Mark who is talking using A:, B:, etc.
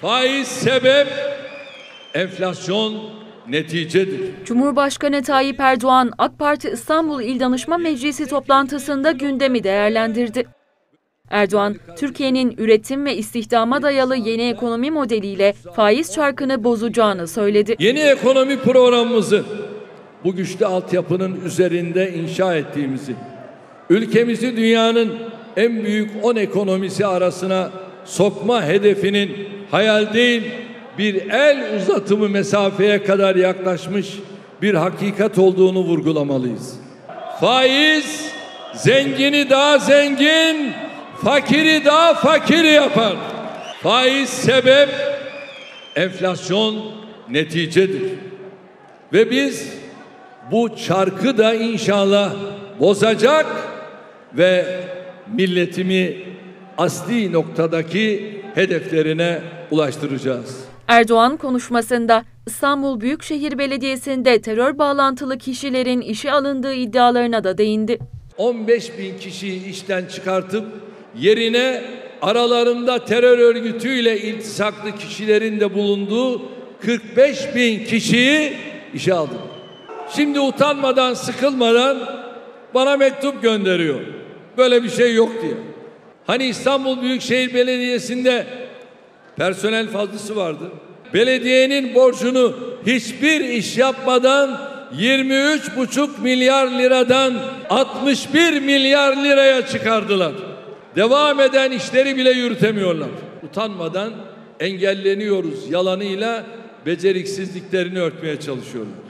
A: Faiz sebep, enflasyon neticedir.
B: Cumhurbaşkanı Tayyip Erdoğan AK Parti İstanbul İl Danışma Meclisi toplantısında gündemi değerlendirdi. Erdoğan, Türkiye'nin üretim ve istihdama dayalı yeni ekonomi modeliyle faiz çarkını bozacağını söyledi.
A: Yeni ekonomi programımızı bu güçlü altyapının üzerinde inşa ettiğimizi, ülkemizi dünyanın en büyük 10 ekonomisi arasına sokma hedefinin hayal değil bir el uzatımı mesafeye kadar yaklaşmış bir hakikat olduğunu vurgulamalıyız. Faiz zengini daha zengin, fakiri daha fakir yapar. Faiz sebep, enflasyon neticedir. Ve biz bu çarkı da inşallah bozacak ve milletimi asli noktadaki hedeflerine ulaştıracağız.
B: Erdoğan konuşmasında İstanbul Büyükşehir Belediyesi'nde terör bağlantılı kişilerin işe alındığı iddialarına da değindi.
A: 15 bin kişiyi işten çıkartıp yerine aralarında terör örgütüyle iltisaklı kişilerin de bulunduğu 45 bin kişiyi işe aldım. Şimdi utanmadan, sıkılmadan bana mektup gönderiyor. Böyle bir şey yok diye. Hani İstanbul Büyükşehir Belediyesi'nde personel fazlası vardı. Belediyenin borcunu hiçbir iş yapmadan 23,5 milyar liradan 61 milyar liraya çıkardılar. Devam eden işleri bile yürütemiyorlar. Utanmadan engelleniyoruz yalanıyla beceriksizliklerini örtmeye çalışıyorlar.